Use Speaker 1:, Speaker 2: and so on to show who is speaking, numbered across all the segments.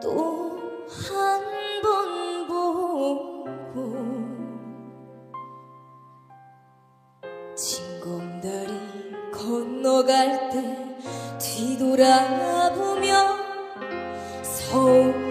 Speaker 1: 또 한 번 보고 진검다리 건너갈 때 뒤돌아보며 서울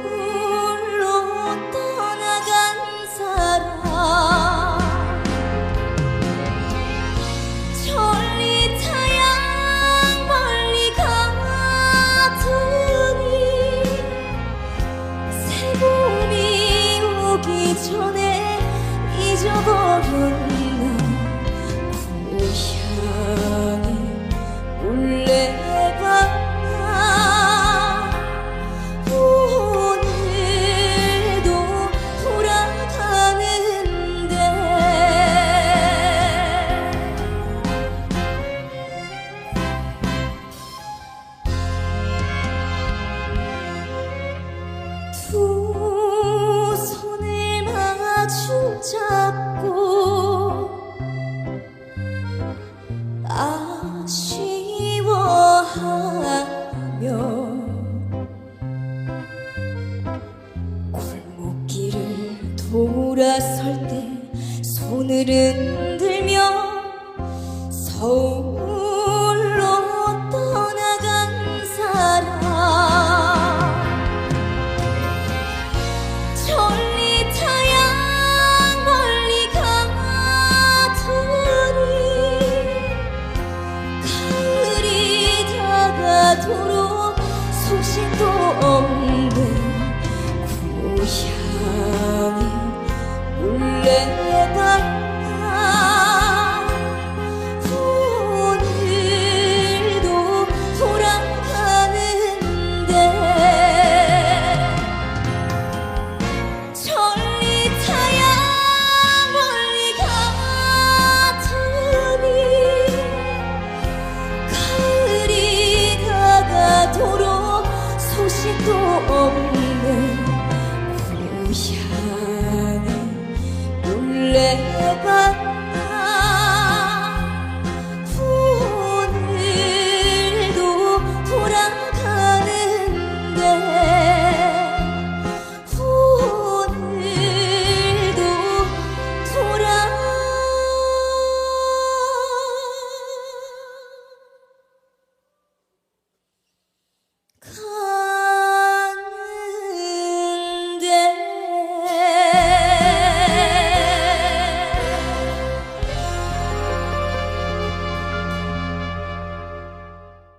Speaker 1: 돌아설 때 손을 흔들며 서울 없는 그 고향을 놀래